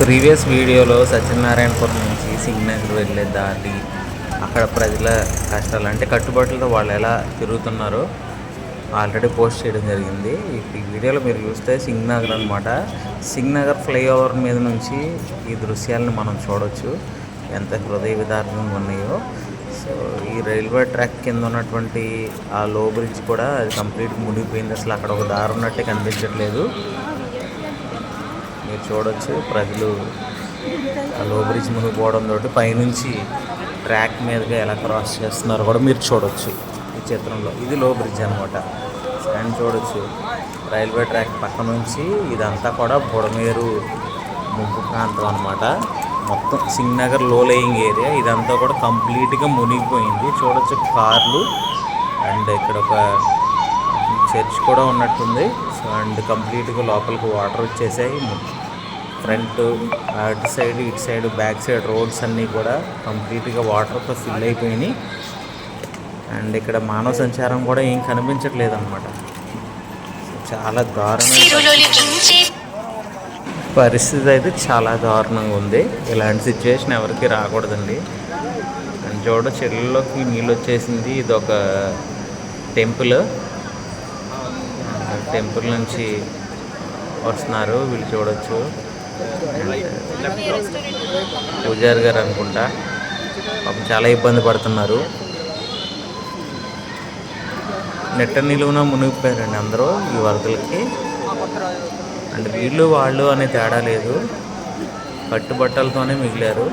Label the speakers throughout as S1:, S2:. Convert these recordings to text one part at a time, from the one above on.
S1: Previous వీడియోలో సత్యనారాయణపురం నుంచి సింగనగర్ వెళ్ళే దారి అక్కడ ప్రజల కష్టాలు అంటే కట్టుబాట్లతో వాళ్ళు ఎలా తిరుగుతున్నారో ఆల్రెడీ పోస్ట్ చేయడం జరిగింది. ఈ వీడియోలో మీరు చూస్తే సింగనగర్ అనమాట సింగనగర్ ఫ్లైఓవర్ మీద నుంచి ఈ దృశ్యాలను మనం చూడవచ్చు ఎంత హృదయ విదార్థంగా ఉన్నాయో. సో ఈ రైల్వే ట్రాక్ కింద ఉన్నటువంటి ఆ లో బ్రిడ్జ్ కూడా అది కంప్లీట్ మునిగిపోయింది. అసలు అక్కడ ఒక దారి ఉన్నట్టే కనిపించట్లేదు. మీరు చూడొచ్చు. ప్రజలు ఆ లో బ్రిడ్జ్ మునిగిపోవడం తోటి పైనుంచి ట్రాక్ మీదుగా ఎలా క్రాస్ చేస్తున్నారో కూడా మీరు చూడొచ్చు ఈ చిత్రంలో. ఇది లో బ్రిడ్జ్ అనమాట అండ్ చూడొచ్చు. రైల్వే ట్రాక్ పక్క నుంచి ఇదంతా కూడా బుడమేరు ముంపు ప్రాంతం అనమాట మొత్తం సింగ్నగర్లో లేయింగ్ ఏరియా ఇదంతా కూడా కంప్లీట్గా మునిగిపోయింది. చూడొచ్చు కార్లు. అండ్ ఇక్కడ ఒక చర్చ్ కూడా ఉన్నట్టుంది. సో అండ్ కంప్లీట్గా లోపలికి వాటర్ వచ్చేసాయి. ఫ్రంట్ అటు సైడ్ ఇటు సైడ్ బ్యాక్ సైడ్ రోడ్స్ అన్నీ కూడా కంప్లీట్గా వాటర్తో ఫిల్ అయిపోయినాయి. అండ్ ఇక్కడ మానవ సంచారం కూడా ఏం కనిపించట్లేదు అనమాట చాలా
S2: సిరులొలికించే
S1: పరిస్థితి అయితే చాలా దారుణంగా ఉంది. ఇలాంటి సిచ్యువేషన్ ఎవరికి రాకూడదండి. అండ్ చూడ చెరువులోకి నీళ్ళు వచ్చేసింది. ఇది ఒక టెంపుల్ టెంపుల్ నుంచి వస్తున్నారు. వీళ్ళు చూడొచ్చు. పూజారి గారు అనుకుంటా. పాపం చాలా ఇబ్బంది పడుతున్నారు. నెట్ట నిలువున మునిగిపోయారండి అందరూ ఈ వరదలకి. అంటే వీళ్ళు వాళ్ళు అనే తేడా లేదు. కట్టుబట్టలతోనే మిగిలారు.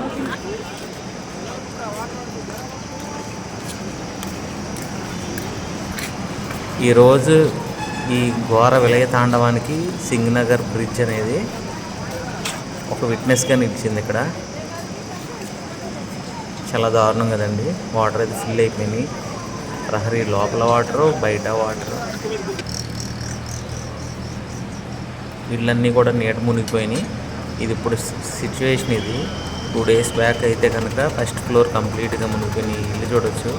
S1: ఈరోజు ఈ ఘోర విలయ తాండవానికి సింగ్నగర్ బ్రిడ్జ్ అనేది ఒక విట్నెస్గా నిలిచింది ఇక్కడ. చాలా దారుణం కదండి. వాటర్ అయితే ఫిల్ అయిపోయినాయి. ప్రహరీ లోపల వాటరు బయట వాటర్ ఇళ్ళన్నీ కూడా నీట మునిగిపోయినాయి. ఇది ఇప్పుడు సిచ్యువేషన్ ఇది. టూ డేస్ బ్యాక్ అయితే కనుక ఫస్ట్ ఫ్లోర్ కంప్లీట్గా మునిగిపోయినాయి. ఇల్లు చూడొచ్చు.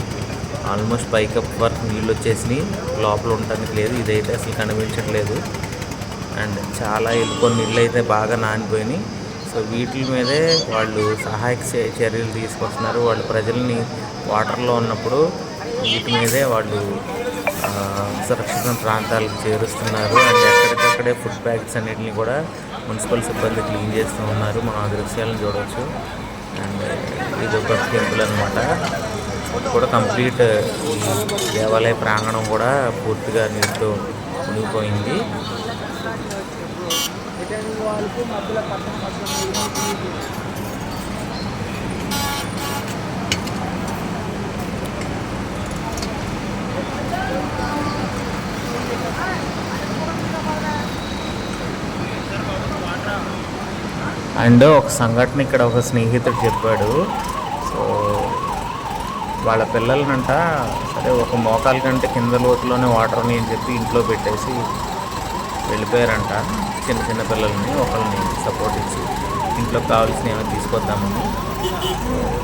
S1: ఆల్మోస్ట్ పైకప్ వరకు నీళ్ళు వచ్చేసినాయి. లోపల ఉండడానికి లేదు. ఇదైతే అసలు కనిపించట్లేదు. అండ్ చాలా ఇల్లు నీళ్ళు అయితే బాగా నానిపోయినాయి. సో వీటి మీదే వాళ్ళు సహాయక చర్యలు తీసుకొస్తున్నారు. వాళ్ళు ప్రజల్ని వాటర్లో ఉన్నప్పుడు వీటి మీదే వాళ్ళు సురక్షిత ప్రాంతాలకు చేరుస్తున్నారు. అండ్ ఎక్కడికక్కడే ఫుడ్ బ్యాగ్స్ అన్నిటిని కూడా మున్సిపల్ సిబ్బంది క్లీన్ చేస్తూ ఉన్నారు. మనం ఆ దృశ్యాలను చూడవచ్చు అండ్ ఇది ఒక టెంపుల్ అనమాట కూడా కంప్లీట్ ఈ దేవాలయ ప్రాంగణం కూడా పూర్తిగా నీటితో మునిగిపోయింది. అండ్ ఒక సంఘటన ఇక్కడ ఒక స్నేహితుడు చెప్పాడు. సో వాళ్ళ పిల్లలనంట సరే ఒక మోకాల కంటే కింద లోతులోనే వాటర్ అని చెప్పి ఇంట్లో పెట్టేసి వెళ్ళిపోయారంట. చిన్న చిన్న పిల్లల్ని ఒకరిని సపోర్ట్ ఇచ్చి ఇంట్లోకి కావాల్సిన ఏమైనా తీసుకొద్దామని.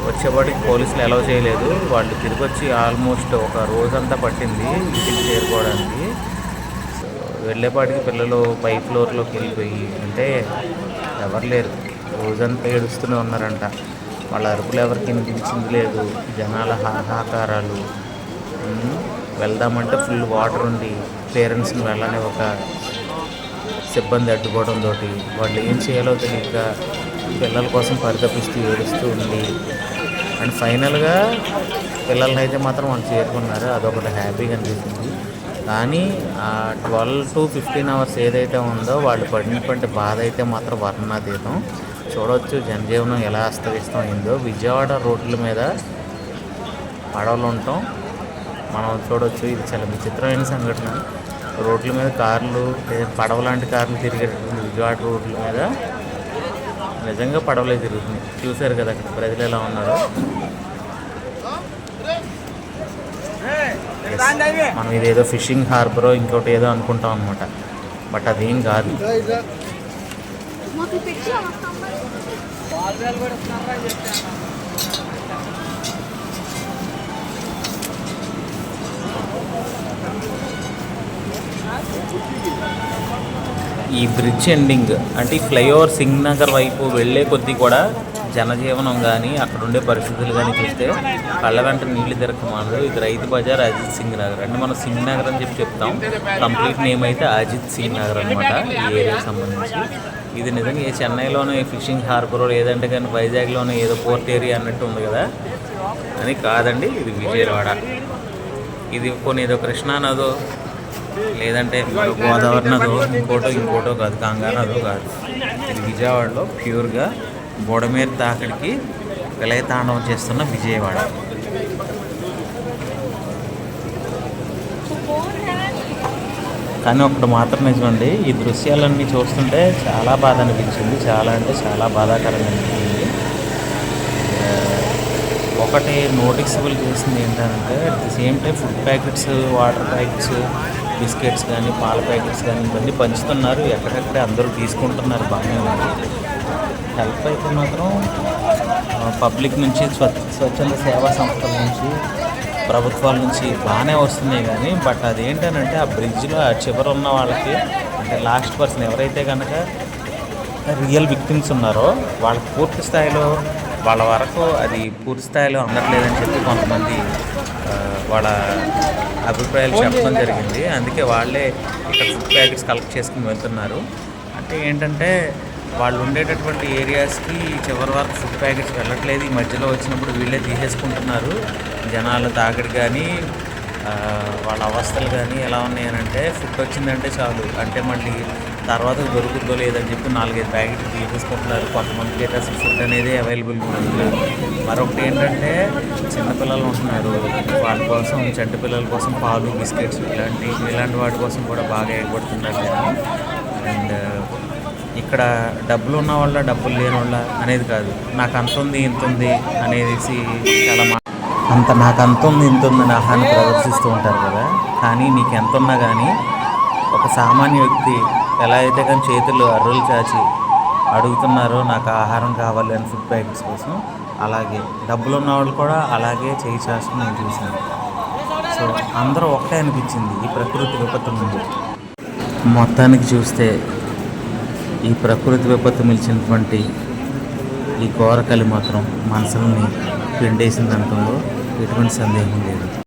S1: వచ్చేపాటికి పోలీసులు అలౌ చేయలేదు. వాళ్ళు తిరిగి వచ్చి ఆల్మోస్ట్ ఒక రోజంతా పట్టింది ఇంటికి చేరుకోవడానికి. వెళ్ళేపాటికి పిల్లలు పై ఫ్లోర్లోకి వెళ్ళిపోయి అంటే ఎవరు లేరు. రోజంతా ఏడుస్తూనే ఉన్నారంట. వాళ్ళ అరుపులు ఎవరికి వినిపించింది లేదు. జనాల హాహాకారాలు. వెళ్దామంటే ఫుల్ వాటర్ ఉండి పేరెంట్స్ని వెళ్ళని ఒక సిబ్బంది అడ్డుకోవడంతో వాళ్ళు ఏం చేయాలో తెలియక పిల్లల కోసం పరితపిస్తూ ఏడుస్తూ ఉంది అండ్ ఫైనల్గా పిల్లల్ని అయితే మాత్రం వాళ్ళు చేరుకున్నారు. అదొకటి హ్యాపీగా అనిపిస్తుంది. కానీ ఆ ట్వెల్వ్ టు ఫిఫ్టీన్ అవర్స్ ఏదైతే ఉందో వాళ్ళు పడినటువంటి బాధ అయితే మాత్రం వర్ణాతీతం. చూడవచ్చు జనజీవనం ఎలా అస్తవ్యస్తమైందో విజయవాడ రోడ్ల మీద పడవలు ఉండటం మనం చూడవచ్చు ఇది చాలా విచిత్రమైన సంఘటన. రోడ్ల మీద కార్లు పడవ లాంటి కార్లు తిరిగేటటువంటి విజయవాడ రోడ్ల మీద. నిజంగా పడవలే తిరుగుతున్నాయి చూశారు కదా అక్కడ ప్రజలు ఎలా ఉన్నారో. మనం ఇదేదో ఫిషింగ్ హార్బర్ ఇంకోటి ఏదో అనుకుంటాం అనమాట బట్ అదేం కాదు. ఈ బ్రిడ్జ్ ఎండింగ్ అంటే ఈ ఫ్లైఓవర్ సింగ్ నగర్ వైపు వెళ్ళే కొద్దీ కూడా జనజీవనం కానీ అక్కడ ఉండే పరిస్థితులు కానీ చూస్తే కళ్ళ వెంట నీళ్ళు తిరగమానదు ఇది రైతు బజార్ అజిత్ సింగ్ నగర్. అంటే మనం సింగ్ నగర్ అని చెప్పి చెప్తాం. కంప్లీట్ నేమ్ అయితే అజిత్ సింగ్ నగర్ అనమాట ఈ ఏరియాకి సంబంధించి. ఇది నిజంగా ఏ చెన్నైలోనే ఫిషింగ్ హార్బర్ ఏదంటే కానీ వైజాగ్లోనే ఏదో పోర్ట్ ఏరియా అన్నట్టు ఉంది కదా. అని కాదండి ఇది విజయవాడ. ఇది కొన్ని ఏదో కృష్ణా నదో లేదంటే గోదావరి నదో ఇంకోటో ఇంకోటో కాదు గంగా నదో కాదు. ఇది విజయవాడలో ప్యూర్గా బుడమేరు తాకిడికి విలయతాండవం చేస్తున్న విజయవాడ. కానీ ఒకటి మాత్రం నిజమండి ఈ దృశ్యాలన్నీ చూస్తుంటే చాలా బాధ అనిపించింది. చాలా అంటే చాలా బాధాకరంగా అనిపించింది. ఒకటి నోటిసబుల్ చేసింది ఏంటంటే at the same time food packets water packets biscuits కానీ పాల ప్యాకెట్స్ కానీ ఇవన్నీ పంచుతున్నారు. ఎక్కడెక్కడే అందరూ తీసుకుంటున్నారు బాగానే ఉంది. హెల్ప్ అయితే మాత్రం పబ్లిక్ నుంచి స్వ స్వచ్ఛంద సేవా సంస్థల నుంచి ప్రభుత్వాల నుంచి బాగానే వస్తున్నాయి కానీ బట్ అదేంటనంటే ఆ బ్రిడ్జ్లో ఆ చివర ఉన్న వాళ్ళకి అంటే లాస్ట్ పర్సన్ ఎవరైతే కనుక రియల్ విక్టిమ్స్ ఉన్నారో వాళ్ళకి పూర్తి స్థాయిలో వాళ్ళ వరకు అది పూర్తి స్థాయిలో అందట్లేదని చెప్పి కొంతమంది వాళ్ళ అభిప్రాయాలు చెప్పడం జరిగింది. అందుకే వాళ్ళే ఇక్కడ ఫుడ్ ప్యాకెట్స్ కలెక్ట్ చేసుకుని వెళ్తున్నారు. అంటే ఏంటంటే వాళ్ళు ఉండేటటువంటి ఏరియాస్కి చివరి వరకు ఫుడ్ ప్యాకెట్స్ వెళ్ళట్లేదు. ఈ మధ్యలో వచ్చినప్పుడు వీళ్ళే తీసేసుకుంటున్నారు. జనాలు తాగడి కానీ వాళ్ళ అవస్థలు కానీ ఎలా ఉన్నాయనంటే ఫుడ్ వచ్చిందంటే చాలు. అంటే మళ్ళీ తర్వాత దొరుకుతుందో లేదని చెప్పి నాలుగైదు ప్యాకెట్లు తీసేసుకుంటున్నారు కొంతమందికి అయితే అసలు ఫుడ్ అనేది అవైలబుల్ ఉండదు మరొకటి ఏంటంటే చిన్నపిల్లలు ఉంటున్నారు. వాళ్ళ కోసం చెడ్డ పిల్లల కోసం పాలు బిస్కెట్స్ ఇలాంటి ఇలాంటి వాటి కోసం కూడా బాగా ఎగబడుతున్నారు అండ్ ఇక్కడ డబ్బులు ఉన్న వాళ్ళ డబ్బులు లేని వాళ్ళ అనేది కాదు. నాకు అంత ఉంది ఇంత ఉంది అనేసి చాలా మా అంత నాకు అంత ఉంది ఇంత ఉంది అని ఆహాన్ని ప్రదర్శిస్తూ ఉంటారు కదా. కానీ నీకు ఎంత ఉన్నా కానీ ఒక సామాన్య వ్యక్తి ఎలా అయితే కానీ చేతులు అర్రులు చాచి అడుగుతున్నారో నాకు ఆహారం కావాలి అని ఫుడ్ ప్యాకెట్స్ కోసం అలాగే డబ్బులు ఉన్న వాళ్ళు కూడా అలాగే చేయి చాచుకుని నేను చూశాను. సో అందరూ ఒకటే అనిపించింది ఈ ప్రకృతి విపత్తు ముందు. మొత్తానికి చూస్తే ఈ ప్రకృతి విపత్తు మిలిచినటువంటి ఈ కోరకలి మాత్రం మనసుల్ని పిండేసింది ఎటువంటి సందేహం లేదు.